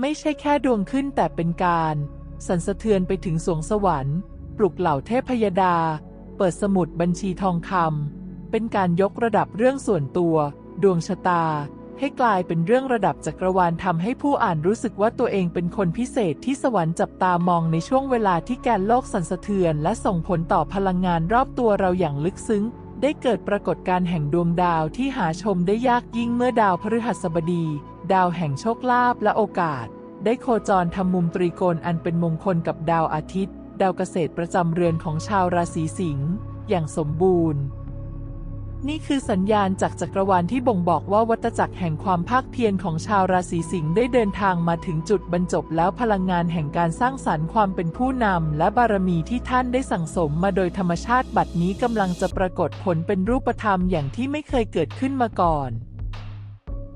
ไม่ใช่แค่ดวงขึ้นแต่เป็นการ สันสะเทือนไปถึงสวงสวรรค์ ปลุกเหล่าเทพยดา เปิดสมุดบัญชีทองคำเป็นการยกระดับเรื่องส่วนตัว ดวงชะตา ให้กลายเป็นเรื่องระดับจักรวาลทำให้ผู้อ่านรู้สึกว่าตัวเองเป็นคนพิเศษที่สวรรค์จับตามองในช่วงเวลาที่แกนโลกสันสะเทือน และส่งผลต่อพลังงานรอบตัวเราอย่างลึกซึ้งได้เกิดปรากฏการณ์แห่งดวงดาวที่หาชมได้ยากยิ่งเมื่อดาวพฤหัสบดี ดาวแห่งโชคลาภและโอกาส ได้โคจรทำมุมตรีโกณอันเป็นมงคลกับดาวอาทิตย์ ดาวเกษตรประจำเรือนของชาวราศีสิงห์อย่างสมบูรณ์ นี่คือสัญญาณจากจักรวาลที่บ่งบอกว่าวัตจักรแห่งความภาคเพียรของชาวราศีสิงห์ได้เดินทางมาถึงจุดบรรจบแล้วพลังงานแห่งการสร้างสรรค์ความเป็นผู้นำและบารมีที่ท่านได้สั่งสมมาโดยธรรมชาติบัดนี้กำลังจะปรากฏผลเป็นรูปธรรมอย่างที่ไม่เคยเกิดขึ้นมาก่อน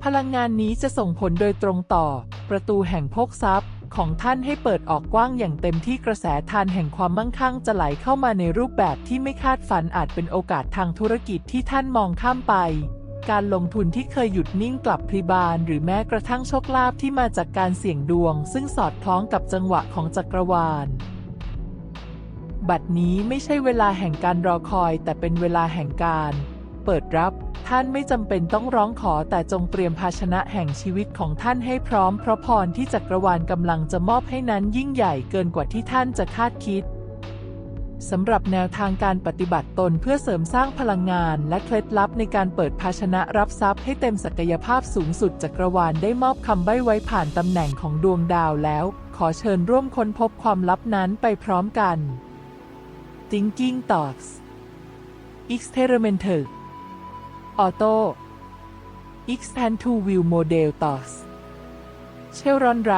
พลังงานนี้จะส่งผลโดยตรงต่อ ประตูแห่งโภคทรัพย์ของท่านให้เปิดออกกว้างอย่างเต็มที่กระแสทานแห่งความมั่งคั่งจะไหลเข้ามาในรูปแบบที่ไม่คาดฝันอาจเป็นโอกาสทางธุรกิจที่ท่านมองข้ามไป การลงทุนที่เคยหยุดนิ่งกลับพลิบาน หรือแม้กระทั่งโชคลาภที่มาจากการเสี่ยงดวง ซึ่งสอดคล้องกับจังหวะของจักรวาล บัดนี้ไม่ใช่เวลาแห่งการรอคอย แต่เป็นเวลาแห่งการ เปิดรับ ท่านไม่จำเป็นต้องร้องขอแต่จงเตรียมภาชนะแห่งชีวิตของท่านให้พร้อมเพราะพรที่จักรวาลกำลังจะมอบให้นั้นยิ่งใหญ่เกินกว่าที่ท่านจะคาดคิดสำหรับแนวทางการปฏิบัติตนเพื่อเสริมสร้างพลังงาน และเคล็ดลับในการเปิดภาชนะรับทรัพย์ให้เต็มศักยภาพสูงสุดจักรวาลได้มอบคำใบ้ไว้ผ่านตำแหน่งของดวงดาวแล้ว ขอเชิญร่วมค้นพบความลับนั้นไปพร้อมกัน Thinking Thoughts Experimenter Auto Expand to View Model TOS เชลรอนไร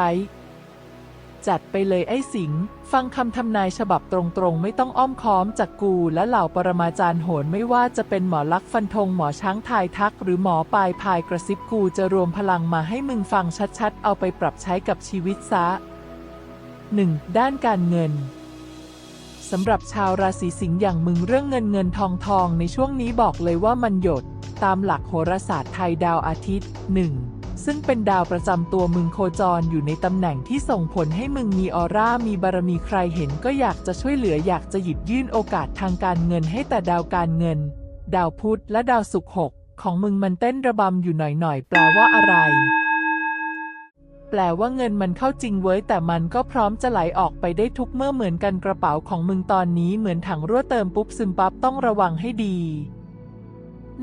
จัดไปเลยไอ้สิง ฟังคำทำนายฉบับตรงๆ ไม่ต้องอ้อมค้อมจากกูและเหล่าปรมาจารย์โหนไม่ว่าจะเป็นหมอลักฟันธงหมอช้างทายทัก หรือหมอปลายพายกระซิบกูจะรวมพลังมาให้มึงฟังชัดๆ เอาไปปรับใช้กับชีวิตซะ 1. ด้านการเงินสำหรับชาวราศีสิงห์อย่างมึงเรื่องเงินเงินทองทองในช่วงนี้บอกเลยว่ามันหยด ตามหลักโหราศาสตร์ไทยดาวอาทิตย์ 1. ซึ่งเป็นดาวประจำตัวมึงโคจรอยู่ในตำแหน่งที่ส่งผลให้มึงมีออร่ามีบารมีใครเห็นก็อยากจะช่วยเหลืออยากจะหยิบยื่นโอกาสทางการเงินให้แต่ดาวการเงิน ดาวพุธและดาวศุกร์หกของมึงมันเต้นระบำอยู่หน่อยๆ แปลว่าอะไร แปลว่าเงินมันเข้าจริงเว้ย แต่มันก็พร้อมจะไหลออกไปได้ทุกเมื่อเหมือนกันกระเป๋าของมึงตอนนี้เหมือนถังรั่วเติมปุ๊บซึมปั๊บต้องระวังให้ดี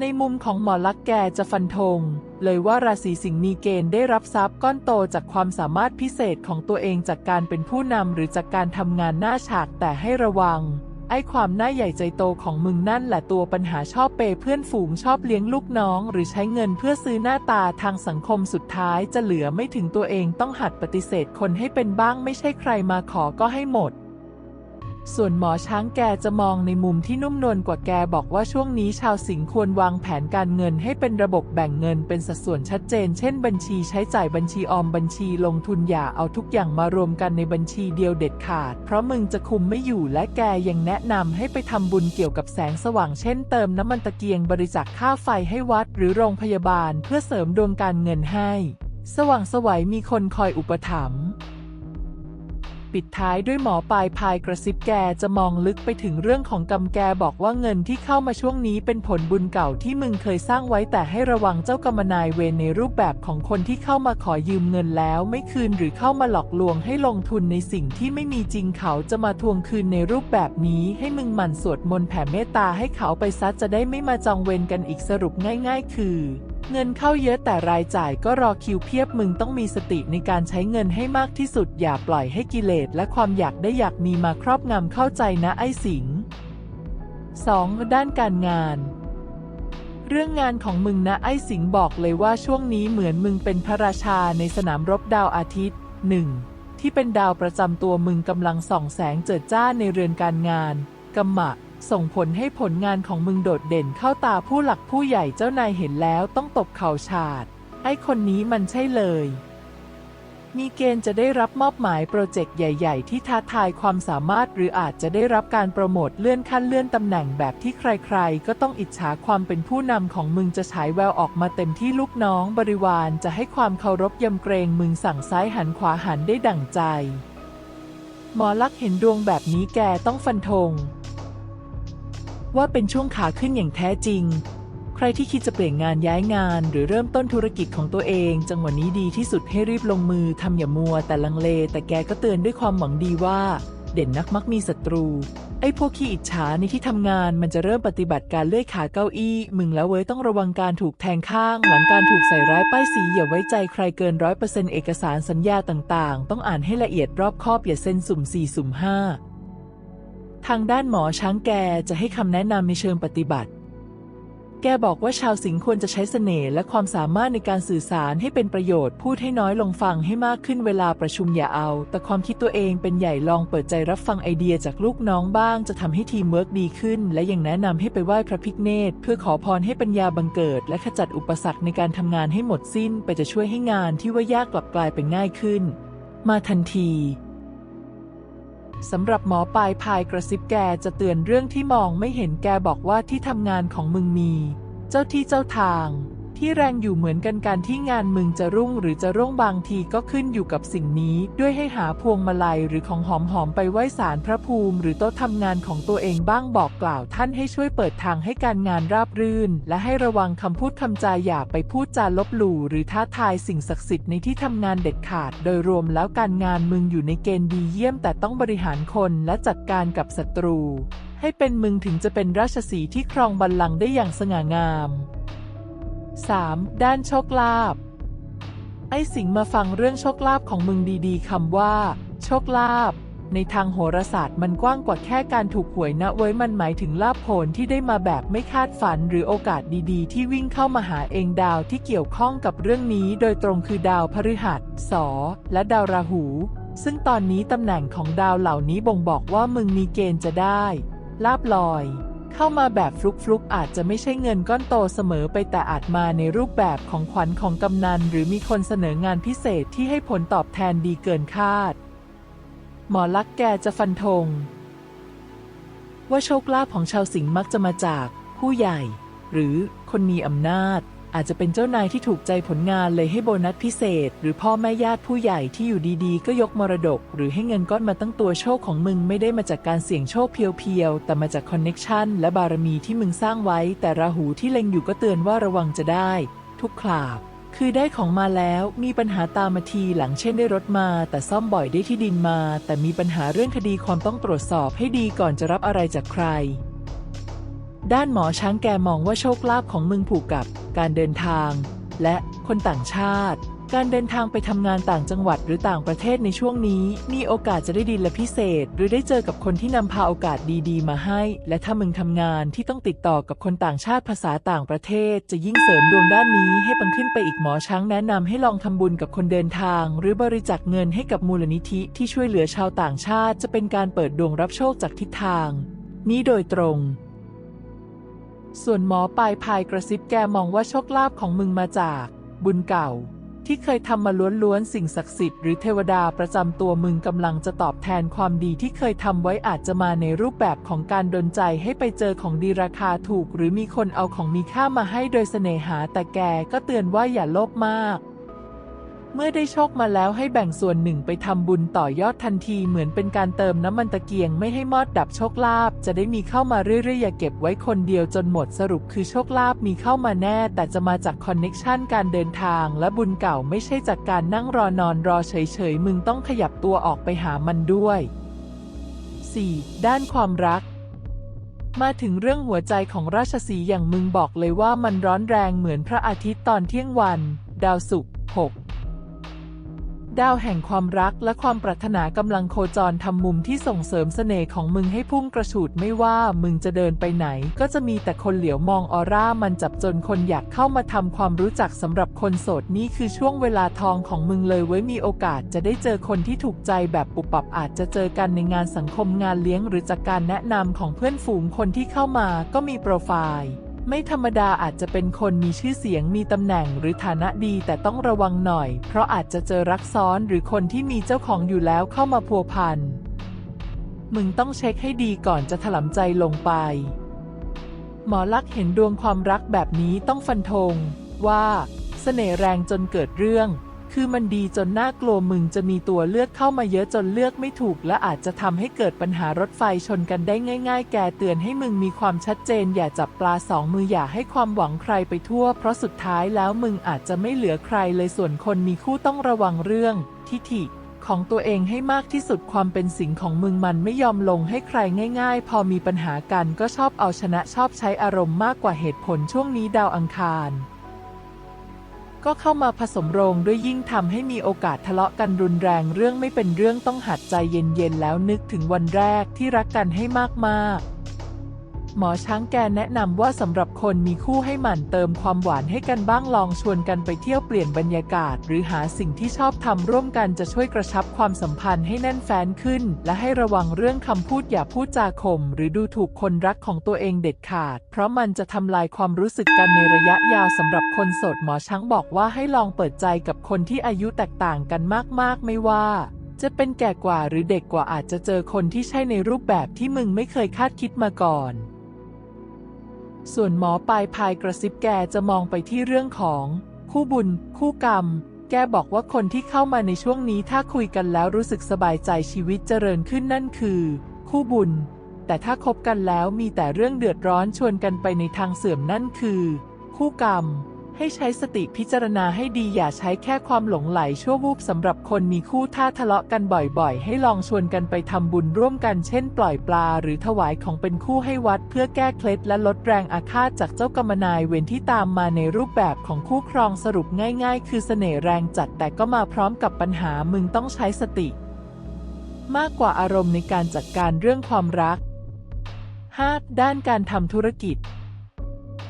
ในมุมของหมอลักแกจะฟันธง เลยว่าราศีสิงห์มีเกณฑ์ได้รับทรัพย์ก้อนโตจากความสามารถพิเศษของตัวเองจากการเป็นผู้นำหรือจากการทำงานหน้าฉากแต่ให้ระวัง ไอ้ความหน้าใหญ่ใจโตของมึงนั่นแหละตัวปัญหาชอบเปย์เพื่อนฝูงชอบเลี้ยงลูกน้อง หรือใช้เงินเพื่อซื้อหน้าตาทางสังคมสุดท้ายจะเหลือไม่ถึงตัวเองต้องหัดปฏิเสธคนให้เป็นบ้างไม่ใช่ใครมาขอก็ให้หมด ส่วนหมอช้างแกจะมองในมุมที่นุ่มนวลกว่าแกบอกว่าช่วงนี้ชาวสิงห์ควรวางแผนการเงินให้เป็นระบบแบ่งเงินเป็นสัดส่วนชัดเจน เช่นบัญชีใช้จ่ายบัญชีออมบัญชีลงทุนอย่าเอาทุกอย่างมารวมกันในบัญชีเดียวเด็ดขาด เพราะมึงจะคุมไม่อยู่และแกยังแนะนำให้ไปทำบุญเกี่ยวกับแสงสว่างเช่นเติมน้ำมันตะเกียงบริจาคค่าไฟให้วัดหรือโรงพยาบาลเพื่อเสริมดวงการเงินให้ สว่างสวัยมีคนคอยอุปถัมภ์ ปิดท้ายด้วยหมอปลายพายกระซิบแกจะมองลึกไปถึงเรื่องของกรรมแกบอกว่าเงินที่เข้ามาช่วงนี้เป็นผลบุญเก่าที่มึงเคยสร้างไว้แต่ให้ระวังเจ้ากรรมนายเวรในรูปแบบของคนที่เข้ามาขอยืมเงินแล้วไม่คืนหรือเข้ามาหลอกลวงให้ลงทุนในสิ่งที่ไม่มีจริงเขาจะมาทวงคืนในรูปแบบนี้ ให้มึงหมั่นสวดมนต์แผ่เมตตาให้เขาไปซัดจะได้ไม่มาจองเวรกันอีกสรุปง่าย ๆ คือ เงินเข้าเยอะแต่รายจ่ายก็รอคิวเพียบมึงต้องมีสติในการใช้เงินให้มากที่สุดอย่าปล่อยให้กิเลสและความอยากได้อยากมีมาครอบงำเข้าใจนะไอ้สิง 2. ด้านการงาน เรื่องงานของมึงนะไอ้สิงบอกเลยว่าช่วงนี้เหมือนมึงเป็นพระราชาในสนามรบดาวอาทิตย์ 1. ที่เป็นดาวประจำตัวมึงกำลังส่องแสงเจิดจ้าในเรือนการงานกำมะ ส่งผลให้ผลงานของมึงโดดเด่นเข้าตาผู้หลักผู้ใหญ่เจ้านายเห็นแล้วต้องตบเข่าฉาด ไอ้คนนี้มันใช่เลย มีเกณฑ์จะได้รับมอบหมายโปรเจกต์ใหญ่ ๆ ที่ท้าทายความสามารถ หรืออาจจะได้รับการโปรโมทเลื่อนขั้นเลื่อนตำแหน่งแบบที่ใครๆ ก็ต้องอิจฉาความเป็นผู้นำของมึงจะฉายแววออกมาเต็มที่ลูกน้องบริวารจะให้ความเคารพยำเกรงมึงสั่งซ้ายหันขวาหันได้ดั่งใจ หมอลักษ์เห็นดวงแบบนี้แกต้องฟันธง ว่าเป็นช่วงขาขึ้นอย่างแท้จริง ใครที่คิดจะเปลี่ยนงานย้ายงาน หรือเริ่มต้นธุรกิจของตัวเอง จังหวะนี้ดีที่สุดให้รีบลงมือทำอย่ามัวแต่ลังเล แต่แกก็เตือนด้วยความหวังดีว่า เด่นนักมักมีศัตรู ไอ้พวกขี้อิจฉาในที่ทำงานมันจะเริ่มปฏิบัติการเลื่อยขาเก้าอี้ มึงแล้วเว้ยต้องระวังการถูกแทงข้าง หลังการถูกใส่ร้ายป้ายสีอย่าไว้ใจใครเกินร้อยเปอร์เซ็นต์เอกสารสัญญาต่างๆ ต้องอ่านให้ละเอียดรอบคอบอย่าเซ็นสุ่มสี่สุ่มห้า ทางด้านหมอช้างแกจะให้คำแนะนำในเชิงปฏิบัติ แกบอกว่าชาวสิงห์ควรจะใช้เสน่ห์และความสามารถในการสื่อสารให้เป็นประโยชน์ พูดให้น้อยลงฟังให้มากขึ้นเวลาประชุมอย่าเอา แต่ความคิดตัวเองเป็นใหญ่ลองเปิดใจรับฟังไอเดียจากลูกน้องบ้าง จะทำให้ทีมเวิร์กดีขึ้น และยังแนะนำให้ไปไหว้พระพิฆเนศเพื่อขอพรให้ปัญญาบังเกิด และขจัดอุปสรรคในการทำงานให้หมดสิ้น ไปจะช่วยให้งานที่ว่ายากกลับกลายเป็นง่ายขึ้น มาทันที สำหรับหมอปลายพายกระซิบแกจะเตือนเรื่องที่มองไม่เห็นแกบอกว่าที่ทำงานของมึงมี เจ้าที่เจ้าทาง ที่แรงอยู่เหมือนกันการที่งานมึงจะรุ่งหรือจะร่วงบางทีก็ขึ้นอยู่กับสิ่งนี้ ด้วยให้หาพวงมาลัยหรือของหอมๆไปไหว้สารพระภูมิ หรือโต๊ะทำงานของตัวเองบ้างบอกกล่าวท่านให้ช่วยเปิดทางให้การงานราบรื่น และให้ระวังคำพูดคำจาอย่าไปพูดจาลบหลู่หรือท้าทายสิ่งศักดิ์สิทธิ์ในที่ทำงานเด็ดขาด โดยรวมแล้วการงานมึงอยู่ในเกณฑ์ดีเยี่ยม แต่ต้องบริหารคนและจัดการกับศัตรู ให้เป็นมึงถึงจะเป็นราชสีที่ครองบัลลังก์ได้อย่างสง่างาม 3. ด้านโชคลาภไอ้สิงมาฟังเรื่องโชคลาภของมึงดีๆคำว่า โชคลาภในทางโหราศาสตร์มันกว้างกว่าแค่การถูกหวยนะเว้ยมันหมายถึงลาภผลที่ได้มาแบบไม่คาดฝัน หรือโอกาสดีๆ ที่วิ่งเข้ามาหาเองดาวที่เกี่ยวข้องกับเรื่องนี้โดยตรงคือดาวพฤหัสสอและดาวราหู ซึ่งตอนนี้ตำแหน่งของดาวเหล่านี้บ่งบอกว่ามึงมีเกณฑ์จะได้ลาบลอย เข้ามาแบบฟลุกๆ อาจจะไม่ใช่เงินก้อนโตเสมอไปแต่อาจมาในรูปแบบของขวัญของกำนัน หรือมีคนเสนองานพิเศษที่ให้ผลตอบแทนดีเกินคาด หมอลักแกจะฟันธงว่าโชคลาภของชาวสิงห์มักจะมาจากผู้ใหญ่ หรือคนมีอำนาจ อาจจะเป็นเจ้านายที่ถูกใจผลงานเลยให้โบนัสพิเศษ หรือพ่อแม่ญาติผู้ใหญ่ที่อยู่ดีๆ ก็ยกมรดก หรือให้เงินก้อนมาตั้งตัวโชคของมึงไม่ได้มาจากการเสี่ยงโชคเพียวๆ แต่มาจากคอนเน็กชันและบารมีที่มึงสร้างไว้ แต่ราหูที่เล็งอยู่ก็เตือนว่าระวังจะได้ ทุกคราบคือได้ของมาแล้วมีปัญหาตามมาทีหลังเช่นได้รถมา แต่ซ่อมบ่อยได้ที่ดินมา แต่มีปัญหาเรื่องคดีความต้องตรวจสอบให้ดีก่อนจะรับอะไรจากใคร ด้านหมอช้างแกมองว่าโชคลาภของมึงผูกกับการเดินทาง และคนต่างชาติ การเดินทางไปทำงานต่างจังหวัดหรือต่างประเทศในช่วงนี้ มีโอกาสจะได้ดีและพิเศษ หรือได้เจอกับคนที่นำพาโอกาสดีๆ มาให้ และถ้ามึงทำงานที่ต้องติดต่อกับคนต่างชาติภาษาต่างประเทศ จะยิ่งเสริมดวงด้านนี้ให้ปังขึ้นไปอีกหมอช้างแนะนำให้ลองทำบุญกับคนเดินทาง หรือบริจาคเงินให้กับมูลนิธิที่ช่วยเหลือชาวต่างชาติ จะเป็นการเปิดดวงรับโชคจากทิศทาง นี้โดยตรง ส่วนหมอปลายพายกระซิบแกมองว่าโชคลาภของมึงมาจาก บุญเก่า ที่เคยทำมาล้วนๆสิ่งศักดิ์สิทธิ์หรือเทวดาประจำตัวมึงกำลังจะตอบแทนความดีที่เคยทำไว้อาจจะมาในรูปแบบของการดนใจให้ไปเจอของดีราคาถูก หรือมีคนเอาของมีค่ามาให้โดยเสน่หาแต่แกก็เตือนว่าอย่าโลภมาก เมื่อได้โชคมาแล้วให้แบ่งส่วนหนึ่งไปทำบุญต่อยอดทันทีเหมือนเป็นการเติมน้ำมันตะเกียงไม่ให้มอดดับโชคลาภจะได้มีเข้ามาเรื่อยๆอย่าเก็บไว้คนเดียวจนหมดสรุปคือโชคลาภมีเข้ามาแน่ แต่จะมาจากคอนเน็กชันการเดินทาง และบุญเก่าไม่ใช่จากการนั่งรอนอนรอเฉยๆมึงต้องขยับตัวออกไปหามันด้วย 4. ด้านความรักมาถึงเรื่องหัวใจของราชสีอย่างมึงบอกเลยว่ามันร้อนแรงเหมือนพระอาทิตย์ตอนเที่ยงวัน ดาวศุกร์ ดาวแห่งความรักและความปรารถนากำลังโคจรทำมุมที่ส่งเสริมเสน่ห์ของมึงให้พุ่งกระฉูดไม่ว่ามึงจะเดินไปไหน ก็จะมีแต่คนเหลียวมองออร่ามันจับจนคนอยากเข้ามาทำความรู้จักสำหรับคนโสดนี่คือช่วงเวลาทองของมึงเลยไว้มีโอกาสจะได้เจอคนที่ถูกใจแบบปุบปับอาจจะเจอกันในงานสังคมงานเลี้ยงหรือจากการแนะนำของเพื่อนฝูงคนที่เข้ามาก็มีโปรไฟล์ ไม่ธรรมดาอาจจะเป็นคนมีชื่อเสียงมีตำแหน่งหรือฐานะดีแต่ต้องระวังหน่อย เพราะอาจจะเจอรักซ้อนหรือคนที่มีเจ้าของอยู่แล้วเข้ามาพัวพัน มึงต้องเช็คให้ดีก่อนจะถลำใจลงไป หมอลักษ์เห็นดวงความรักแบบนี้ต้องฟันธงว่าเสน่ห์แรงจนเกิดเรื่อง คือมันดีจนน่ากลัวมึงจะมีตัวเลือกเข้ามาเยอะจนเลือกไม่ถูก และอาจจะทำให้เกิดปัญหารถไฟชนกันได้ง่าย ๆ แกเตือนให้มึงมีความชัดเจน อย่าจับปลาสองมืออย่าให้ความหวังใครไปทั่ว เพราะสุดท้ายแล้วมึงอาจจะไม่เหลือใครเลยส่วนคนมีคู่ต้องระวังเรื่อง ทิฐิของตัวเองให้มากที่สุดความเป็นสิ่งของมึงมันไม่ยอมลงให้ใครง่าย ๆ พอมีปัญหากันก็ชอบเอาชนะชอบใช้อารมณ์มากกว่าเหตุผลช่วงนี้ดาวอังคาร ก็เข้ามาผสมโรงด้วยยิ่งทำให้มีโอกาสทะเลาะกันรุนแรงเรื่องไม่เป็นเรื่องต้องหัดใจเย็นๆแล้วนึกถึงวันแรกที่รักกันให้มากๆ หมอช้างแกแนะนำว่าสำหรับคนมีคู่ให้หมั่นเติมความหวานให้กันบ้างลองชวนกันไปเที่ยวเปลี่ยนบรรยากาศ หรือหาสิ่งที่ชอบทำร่วมกันจะช่วยกระชับความสัมพันธ์ให้แน่นแฟ้นขึ้น และให้ระวังเรื่องคำพูดอย่าพูดจาข่มหรือดูถูกคนรักของตัวเองเด็ดขาด เพราะมันจะทำลายความรู้สึกกันในระยะยาวสำหรับคนโสดหมอช้างบอกว่าให้ลองเปิดใจกับคนที่อายุแตกต่างกันมาก ๆ ไม่ว่าจะเป็นแก่กว่าหรือเด็กกว่าอาจจะเจอคนที่ใช่ในรูปแบบที่มึงไม่เคยคาดคิดมาก่อน ส่วนหมอปลายพายกระซิบแกจะมองไปที่เรื่องของ คู่บุญ คู่กรรม แกบอกว่าคนที่เข้ามาในช่วงนี้ถ้าคุยกันแล้วรู้สึกสบายใจชีวิตเจริญขึ้นนั่นคือ คู่บุญ แต่ถ้าคบกันแล้วมีแต่เรื่องเดือดร้อนชวนกันไปในทางเสื่อมนั่นคือ คู่กรรม ให้ใช้สติพิจารณาให้ดีอย่าใช้แค่ความหลงไหลชั่ววูบสำหรับคนมีคู่ถ้าทะเลาะกันบ่อยๆ ให้ลองชวนกันไปทำบุญร่วมกันเช่นปล่อยปลา หรือถวายของเป็นคู่ให้วัดเพื่อแก้เคล็ดและลดแรงอาฆาตจากเจ้ากรรมนายเวรที่ตามมาในรูปแบบของคู่ครองสรุปง่าย ๆ คือเสน่ห์แรงจัดแต่ก็มาพร้อมกับปัญหามึงต้องใช้สติ มากกว่าอารมณ์ในการจัดการเรื่องความรัก 5. ด้านการทำธุรกิจ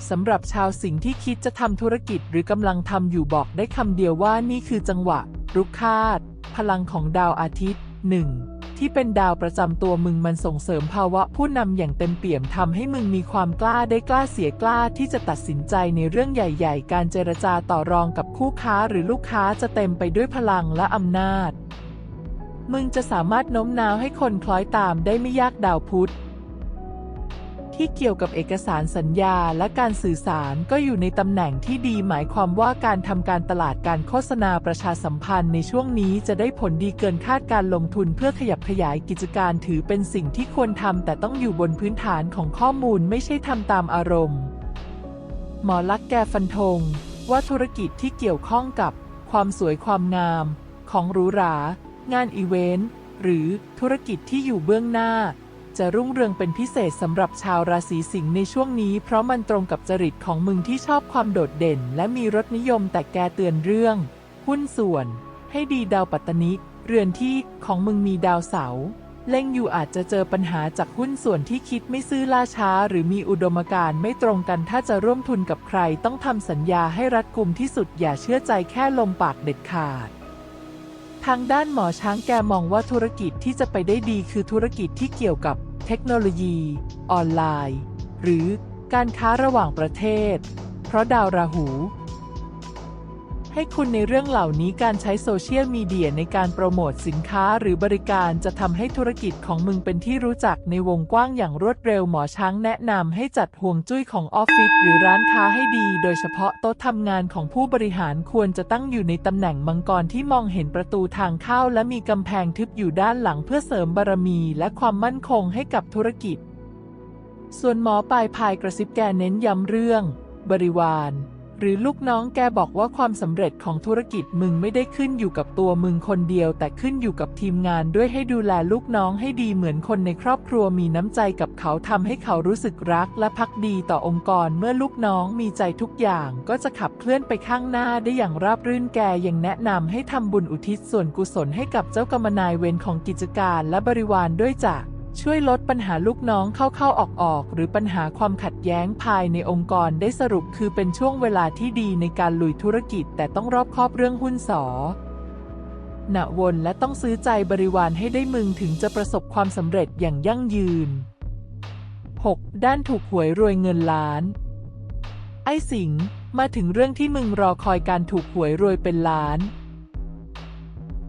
สำหรับชาวสิงห์ที่คิดจะทำธุรกิจหรือกำลังทำอยู่บอกได้คำเดียวว่านี่คือจังหวะ รุกคาด พลังของดาวอาทิตย์ 1. ที่เป็นดาวประจำตัวมึงมันส่งเสริมภาวะผู้นำอย่างเต็มเปี่ยมทำให้มึงมีความกล้าได้กล้าเสียกล้าที่จะตัดสินใจในเรื่องใหญ่ ๆ การเจรจาต่อรองกับคู่ค้าหรือลูกค้าจะเต็มไปด้วยพลังและอำนาจ มึงจะสามารถโน้มน้าวให้คนคล้อยตามได้ไม่ยากดาวพุธ ที่เกี่ยวกับเอกสารสัญญาและการสื่อสารก็อยู่ในตำแหน่งที่ดีหมายความว่าการทำการตลาดการโฆษณาประชาสัมพันธ์ในช่วงนี้จะได้ผลดีเกินคาดการลงทุนเพื่อขยับขยายกิจการถือเป็นสิ่งที่ควรทำแต่ต้องอยู่บนพื้นฐานของข้อมูลไม่ใช่ทำตามอารมณ์ หมอลักแกฟันธงว่าธุรกิจที่เกี่ยวข้องกับความสวยความงาม ของหรูหรา งานอีเวนต์หรือธุรกิจที่อยู่เบื้องหน้า จะรุ่งเรืองเป็นพิเศษสำหรับชาวราศีสิงห์ในช่วงนี้ เพราะมันตรงกับจริตของมึงที่ชอบความโดดเด่น และมีรสนิยมแต่แกเตือนเรื่อง หุ้นส่วน ให้ดีดาวปัตตนิเรือนที่ของมึงมีดาวเสาเล็งอยู่อาจจะเจอปัญหาจากหุ้นส่วนที่คิดไม่ซื้อล่าช้า หรือมีอุดมการณ์ไม่ตรงกันถ้าจะร่วมทุนกับใครต้องทำสัญญาให้รัดกุมที่สุดอย่าเชื่อใจแค่ลมปากเด็ดขาด ทางด้านหมอช้างแกมองว่าธุรกิจที่จะไปได้ดีคือธุรกิจที่เกี่ยวกับ เทคโนโลยี ออนไลน์ หรือการค้าระหว่างประเทศ เพราะดาวราหู ให้คุณในเรื่องเหล่านี้การใช้โซเชียลมีเดียในการโปรโมทสินค้าหรือบริการจะทำให้ธุรกิจของมึงเป็นที่รู้จักในวงกว้างอย่างรวดเร็วหมอช้างแนะนำให้จัดห่วงจุ้ยของออฟฟิศหรือร้านค้าให้ดี โดยเฉพาะโต๊ะทำงานของผู้บริหารควรจะตั้งอยู่ในตำแหน่งมังกรที่มองเห็นประตูทางเข้าและมีกำแพงทึบอยู่ด้านหลังเพื่อเสริมบารมีและความมั่นคงให้กับธุรกิจ ส่วนหมอปลายพายกระซิบแกเน้นย้ำเรื่อง บริวาร หรือลูกน้องแกบอกว่าความสำเร็จของธุรกิจมึงไม่ได้ขึ้นอยู่กับตัวมึงคนเดียว แต่ขึ้นอยู่กับทีมงานด้วยให้ดูแลลูกน้องให้ดีเหมือนคนในครอบครัวมีน้ำใจกับเขาทำให้เขารู้สึกรักและพักดีต่อองค์กรเมื่อลูกน้องมีใจทุกอย่างก็จะขับเคลื่อนไปข้างหน้าได้อย่างราบรื่นแกยังแนะนำให้ทำบุญอุทิศส่วนกุศลให้กับเจ้ากรรมนายเวรของกิจการและบริวารด้วยจ้ะ ช่วยลดปัญหาลูกน้องเข้าๆออกๆหรือปัญหาความขัดแย้งภายในองค์กรได้สรุปคือเป็นช่วงเวลาที่ดีในการลุยธุรกิจ แต่ต้องรอบคอบเรื่องหุ้นสอหนะวนและต้องซื้อใจบริวารให้ได้มึงถึงจะประสบความสำเร็จอย่างยั่งยืน 6. ด้านถูกหวยรวยเงินล้าน ไอ้สิง มาถึงเรื่องที่มึงรอคอยการถูกหวยรวยเป็นล้าน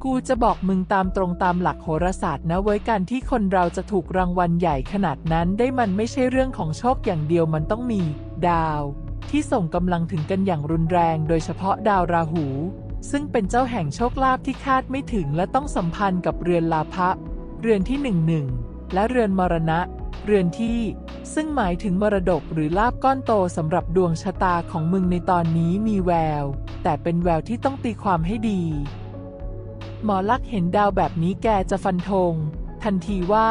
กูจะบอกมึงตามตรงตามหลักโหราศาสตร์นะเว้ยการที่คนเราจะถูกรางวัลใหญ่ขนาดนั้นได้มันไม่ใช่เรื่องของโชคอย่างเดียวมันต้องมี ดาว ที่ส่งกำลังถึงกันอย่างรุนแรง โดยเฉพาะดาวราหู ซึ่งเป็นเจ้าแห่งโชคลาภที่คาดไม่ถึงและต้องสัมพันธ์กับเรือนลาภะเรือนที่หนึ่งหนึ่งและเรือนมรณะ เรือนที่ ซึ่งหมายถึงมรดกหรือลาบก้อนโตสำหรับดวงชะตาของมึงในตอนนี้มีแวว แต่เป็นแววที่ต้องตีความให้ดี หมอลักษ์เห็นดาวแบบนี้แกจะฟันธง ทันทีว่า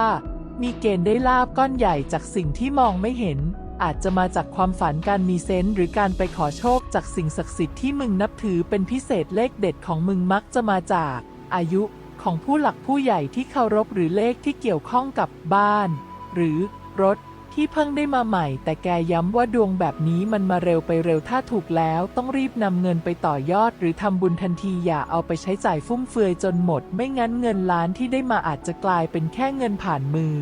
มีเกณฑ์ได้ลาบก้อนใหญ่จากสิ่งที่มองไม่เห็น อาจจะมาจากความฝันการมีเซนส์หรือการไปขอโชคจากสิ่งศักดิ์สิทธิ์ที่มึงนับถือเป็นพิเศษเลขเด็ดของมึงมักจะมาจาก อายุของผู้หลักผู้ใหญ่ที่เคารพหรือเลขที่เกี่ยวข้องกับบ้าน หรือรถ ที่เพิ่งได้มาใหม่ แต่แกย้ำว่าดวงแบบนี้มันมาเร็วไปเร็วถ้าถูกแล้วต้องรีบนำเงินไปต่อยอด หรือทำบุญทันทีอย่าเอาไปใช้จ่ายฟุ่มเฟือยจนหมด ไม่งั้นเงินล้านที่ได้มาอาจจะกลายเป็นแค่เงินผ่านมือ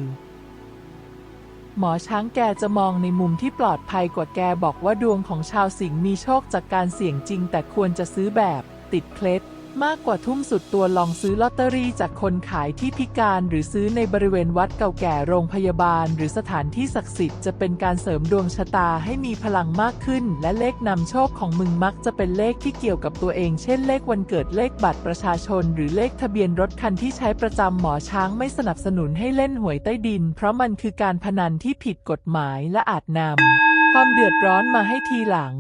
หมอช้างแกจะมองในมุมที่ปลอดภัยกว่าแกบอกว่าดวงของชาวสิงห์มีโชคจากการเสี่ยงจริง แต่ควรจะซื้อแบบ ติดเคล็ด มากกว่าทุ่มสุดตัวลองซื้อลอตเตอรี่จากคนขายที่พิการหรือซื้อในบริเวณวัดเก่าแก่โรงพยาบาล หรือสถานที่ศักดิ์สิทธิ์จะเป็นการเสริมดวงชะตาให้มีพลังมากขึ้น และเลขนำโชคของมึงมักจะเป็นเลขที่เกี่ยวกับตัวเอง เช่นเลขวันเกิดเลขบัตรประชาชน หรือเลขทะเบียนรถคันที่ใช้ประจำหมอช้างไม่สนับสนุนให้เล่นหวยใต้ดิน เพราะมันคือการพนันที่ผิดกฎหมายและอาจนำความเดือดร้อนมาให้ทีหลัง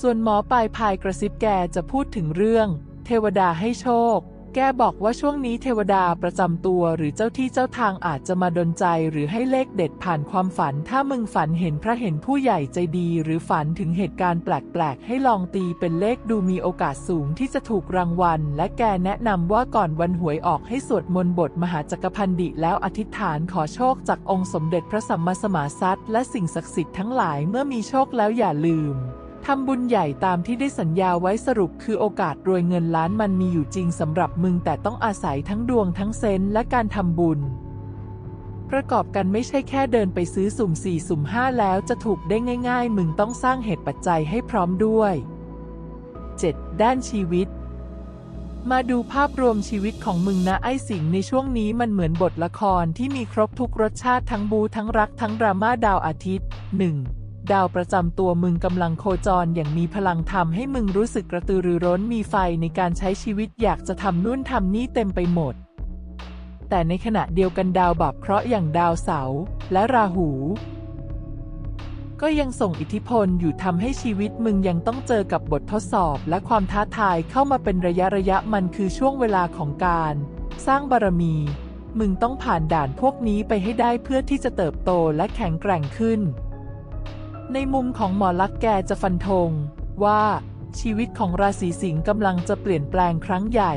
ส่วนหมอปลายพายกระซิบแกจะพูดถึงเรื่อง เทวดาให้โชค แกบอกว่าช่วงนี้เทวดาประจำตัวหรือเจ้าที่เจ้าทางอาจจะมาดนใจหรือให้เลขเด็ดผ่านความฝัน ถ้ามึงฝันเห็นพระเห็นผู้ใหญ่ใจดี หรือฝันถึงเหตุการณ์แปลกๆ ให้ลองตีเป็นเลขดูมีโอกาสสูงที่จะถูกรางวัล และแกแนะนำว่าก่อนวันหวยออกให้สวดมนต์บทมหาจักรพันดิแล้วอธิษฐานขอโชคจากองค์สมเด็จพระสัมมาสัมมาสัตและสิ่งศักดิ์สิทธิ์ทั้งหลายเมื่อมีโชคแล้วอย่าลืม ทำบุญใหญ่ตามที่ได้สัญญาไว้สรุปคือโอกาสรวยเงินล้านมันมีอยู่จริงสำหรับมึงแต่ต้องอาศัยทั้งดวงทั้งเซนและการทำบุญ ประกอบกันไม่ใช่แค่เดินไปซื้อสุ่มสี่สุ่มห้าแล้วจะถูกได้ง่าย ๆ มึงต้องสร้างเหตุปัจจัยให้พร้อมด้วย 7. ด้านชีวิต มาดูภาพรวมชีวิตของมึงนะไอ้สิงในช่วงนี้มันเหมือนบทละครที่มีครบทุกรสชาติทั้งบูทั้งรักทั้งดราม่าดาวอาทิตย์ 1. ดาวประจำตัวมึงกำลังโคจรอย่างมีพลังทำให้มึงรู้สึกกระตือรือร้นมีไฟในการใช้ชีวิตอยากจะทำนู่นทำนี่เต็มไปหมด แต่ในขณะเดียวกันดาวบาปเคราะห์อย่างดาวเสาร์และราหู ก็ยังส่งอิทธิพลอยู่ทำให้ชีวิตมึงยังต้องเจอกับบททดสอบและความท้าทายเข้ามาเป็นระยะระยะมันคือช่วงเวลาของการ สร้างบารมี มึงต้องผ่านด่านพวกนี้ไปให้ได้เพื่อที่จะเติบโตและแข็งแกร่งขึ้น ในมุมของหมอลักแกจะฟันธงว่าชีวิตของราศีสิงห์กำลังจะเปลี่ยนแปลงครั้งใหญ่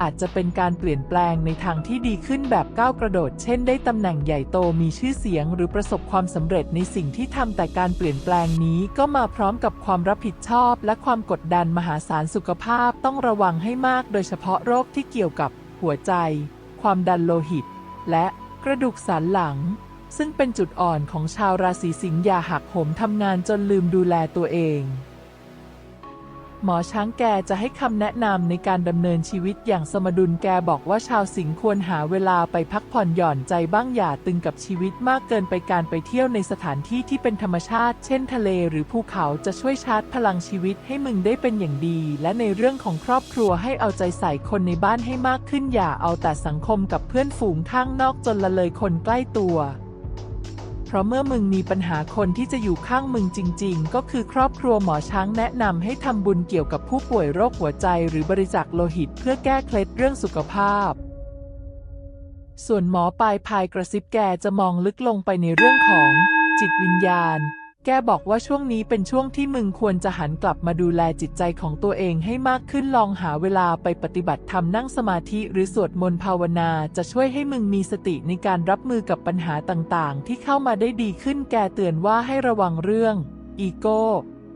อาจจะเป็นการเปลี่ยนแปลงในทางที่ดีขึ้นแบบก้าวกระโดด เช่นได้ตำแหน่งใหญ่โตมีชื่อเสียง หรือประสบความสำเร็จในสิ่งที่ทำแต่การเปลี่ยนแปลงนี้ก็มาพร้อมกับความรับผิดชอบ และความกดดันมหาศาลสุขภาพต้องระวังให้มาก โดยเฉพาะโรคที่เกี่ยวกับหัวใจ ความดันโลหิต และกระดูกสันหลัง ซึ่งเป็นจุดอ่อนของชาวราศีสิงห์อย่าหักโหมทำงานจนลืมดูแลตัวเอง หมอช้างแกจะให้คำแนะนำในการดำเนินชีวิตอย่างสมดุลแกบอกว่าชาวสิงห์ควรหาเวลาไปพักผ่อนหย่อนใจบ้างอย่าตึงกับชีวิตมากเกินไปการไปเที่ยวในสถานที่ที่เป็นธรรมชาติ เช่นทะเลหรือภูเขาจะช่วยชาร์จพลังชีวิตให้มึงได้เป็นอย่างดี และในเรื่องของครอบครัวให้เอาใจใส่คนในบ้านให้มากขึ้นอย่าเอาแต่สังคมกับเพื่อนฝูงข้างนอกจนละเลยคนใกล้ตัว ราะเมื่อมึงมีปัญหาคนที่จะอยู่ข้างมึงจริง ๆ ก็คือครอบครัวหมอช้างแนะนำให้ทำบุญเกี่ยวกับผู้ป่วยโรคหัวใจหรือบริจาคโลหิตเพื่อแก้เคล็ดเรื่องสุขภาพ ส่วนหมอปลายพายกระซิบแกจะมองลึกลงไปในเรื่องของจิตวิญญาณ แกบอกว่าช่วงนี้เป็นช่วงที่มึงควรจะหันกลับมาดูแลจิตใจของตัวเองให้มากขึ้นลองหาเวลาไปปฏิบัติธรรมนั่งสมาธิหรือสวดมนต์ภาวนาจะช่วยให้มึงมีสติในการรับมือกับปัญหาต่างๆ ที่เข้ามาได้ดีขึ้นแกเตือนว่าให้ระวังเรื่อง อีโก้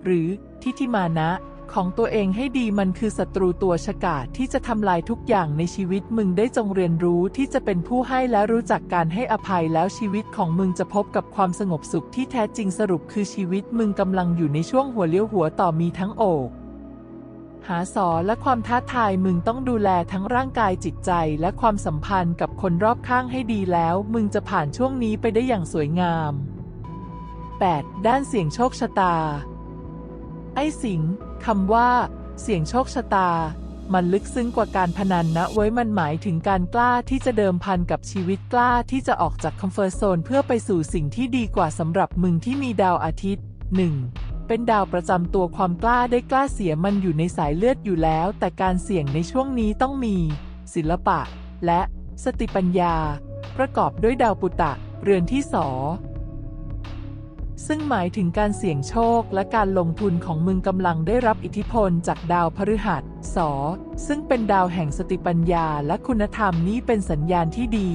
หรือทิฏฐิมานะ ของตัวเองให้ดีมันคือศัตรูตัวฉกาจที่จะทำลายทุกอย่างในชีวิตมึงได้จงเรียนรู้ที่จะเป็นผู้ให้และรู้จักการให้อภัยแล้วชีวิตของมึงจะพบกับความสงบสุขที่แท้จริงสรุปคือชีวิตมึงกำลังอยู่ในช่วงหัวเลี้ยวหัวต่อมีทั้งโอกหาสอและความท้าทายมึงต้องดูแลทั้งร่างกายจิตใจและความสัมพันธ์กับคนรอบข้างให้ดีแล้ว มึงจะผ่านช่วงนี้ไปได้อย่างสวยงาม 8. ด้านเสี่ยงโชคชะตา ไอ้สิง คำว่า เสี่ยงโชคชะตา มันลึกซึ้งกว่าการพนันนะไว้ยมันหมายถึงการกล้าที่จะเดิมพันกับชีวิตกล้าที่จะออกจากคอมฟอร์ทโซนเพื่อไปสู่สิ่งที่ดีกว่าสำหรับมึงที่มีดาวอาทิตย์ 1. เป็นดาวประจำตัวความกล้าได้กล้าเสียมันอยู่ในสายเลือดอยู่แล้ว แต่การเสี่ยงในช่วงนี้ต้องมี ศิลปะ และสติปัญญา ประกอบด้วยดาวปุตตะ เรือนที่สอ ซึ่งหมายถึงการเสี่ยงโชคและการลงทุนของมึงกำลังได้รับอิทธิพลจากดาวพฤหัสสอซึ่งเป็นดาวแห่งสติปัญญาและคุณธรรมนี้เป็นสัญญาณที่ดี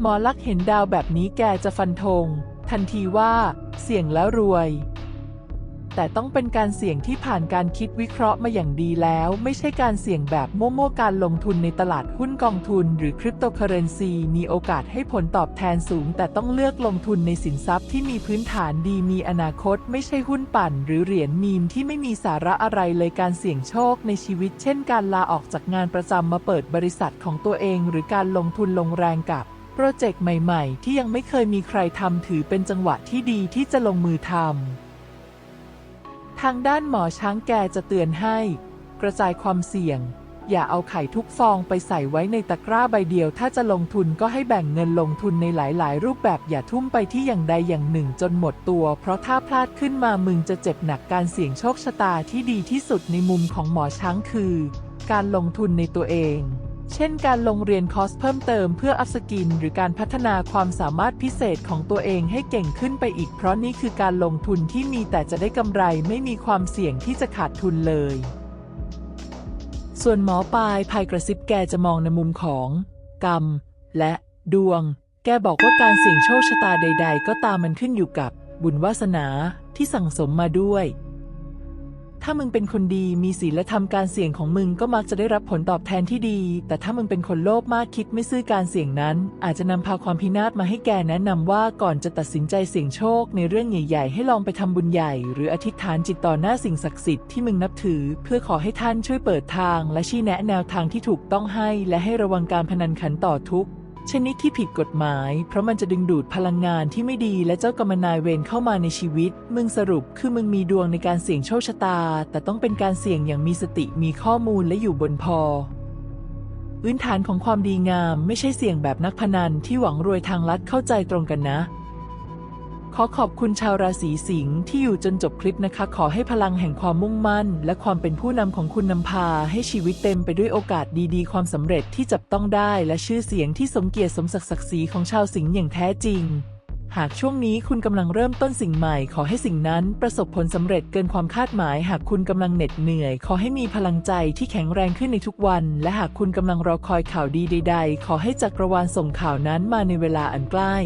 หมอลักษณ์เห็นดาวแบบนี้แกจะฟันธงทันทีว่า เสี่ยงแล้วรวย แต่ต้องเป็นการเสี่ยงที่ผ่านการคิดวิเคราะห์มาอย่างดีแล้ว ไม่ใช่การเสี่ยงแบบมั่วๆการลงทุนในตลาดหุ้นกองทุน หรือคริปโตเคอเรนซีมีโอกาสให้ผลตอบแทนสูง แต่ต้องเลือกลงทุนในสินทรัพย์ที่มีพื้นฐานดีมีอนาคต ไม่ใช่หุ้นปั่น หรือเหรียญมีมที่ไม่มีสาระอะไรเลยการเสี่ยงโชคในชีวิต เช่น การลาออกจากงานประจำมาเปิดบริษัทของตัวเอง หรือการลงทุนลงแรงกับโปรเจกต์ใหม่ ๆ ที่ยังไม่เคยมีใครทำถือเป็นจังหวะที่ดีที่จะลงมือทำ ทางด้านหมอช้างแกจะเตือนให้ กระจายความเสี่ยง อย่าเอาไข่ทุกฟองไปใส่ไว้ในตะกร้าใบเดียว ถ้าจะลงทุนก็ให้แบ่งเงินลงทุนในหลายๆ รูปแบบอย่าทุ่มไปที่อย่างใดอย่างหนึ่งจนหมดตัว เพราะถ้าพลาดขึ้นมามึงจะเจ็บหนักการเสี่ยงโชคชะตาที่ดีที่สุดในมุมของหมอช้างคือ การลงทุนในตัวเอง เช่นการลงเรียนคอร์สเพิ่มเติมเพื่ออัพสกินหรือการพัฒนาความสามารถพิเศษของตัวเองให้เก่งขึ้นไปอีก เพราะนี่คือการลงทุนที่มีแต่จะได้กำไรไม่มีความเสี่ยงที่จะขาดทุนเลย ส่วนหมอปลายภายกระซิบแกจะมองในมุมของ กรรม และดวง แกบอกว่าการเสี่ยงโชคชะตาใด ๆ ก็ตามมันขึ้นอยู่กับบุญวาสนาที่สั่งสมมาด้วย ถ้ามึงเป็นคนดีมีศีลและทำการเสี่ยงของมึงก็มักจะได้รับผลตอบแทนที่ดี แต่ถ้ามึงเป็นคนโลภมากคิดไม่ซื่อการเสี่ยงนั้น อาจจะนำพาความพินาศมาให้แกแนะนำว่าก่อนจะตัดสินใจเสี่ยงโชค ในเรื่องใหญ่ ๆ ให้ลองไปทำบุญใหญ่ หรืออธิษฐานจิตต่อหน้าสิ่งศักดิ์สิทธิ์ที่มึงนับถือ เพื่อขอให้ท่านช่วยเปิดทาง และชี้แนะแนวทางที่ถูกต้องให้ และให้ระวังการพนันขันต่อทุกข์ ชนิดที่ผิดกฎหมาย เพราะมันจะดึงดูดพลังงานที่ไม่ดีและเจ้ากรรมนายเวรเข้ามาในชีวิต มึงสรุปคือมึงมีดวงในการเสี่ยงโชคชะตา แต่ต้องเป็นการเสี่ยงอย่างมีสติมีข้อมูลและอยู่บนพอพื้นฐานของความดีงามไม่ใช่เสี่ยงแบบนักพนันที่หวังรวยทางลัดเข้าใจตรงกันนะ ขอขอบคุณชาวราศีสิงห์ที่อยู่จนจบคลิปนะคะ ขอให้พลังแห่งความมุ่งมั่น และความเป็นผู้นำของคุณนำพา ให้ชีวิตเต็มไปด้วยโอกาสดีๆ ความสำเร็จที่จับต้องได้ และชื่อเสียงที่สมเกียรติสมศักดิ์ศักดิ์ศรีของชาวสิงห์อย่างแท้จริง หากช่วงนี้คุณกำลังเริ่มต้นสิ่งใหม่ ขอให้สิ่งนั้นประสบผลสำเร็จเกินความคาดหมาย หากคุณกำลังเหน็ดเหนื่อย ขอให้มีพลังใจที่แข็งแรงขึ้นในทุกวัน และหากคุณกำลังรอคอยข่าวดีใด ๆ ขอให้จักรวาลส่งข่าวนั้นมาในเวลาอันใกล้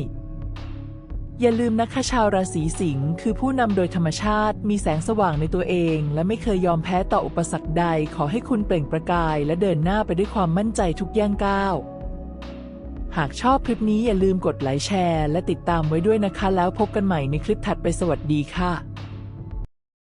อย่าลืมนะคะชาวราศีสิงห์คือผู้นำโดยธรรมชาติ มีแสงสว่างในตัวเอง และไม่เคยยอมแพ้ต่ออุปสรรคใด ขอให้คุณเปล่งประกาย และเดินหน้าไปด้วยความมั่นใจทุกย่างก้าว หากชอบคลิปนี้อย่าลืมกดไลค์แชร์ และติดตามไว้ด้วยนะคะ แล้วพบกันใหม่ในคลิปถัดไปสวัสดีค่ะ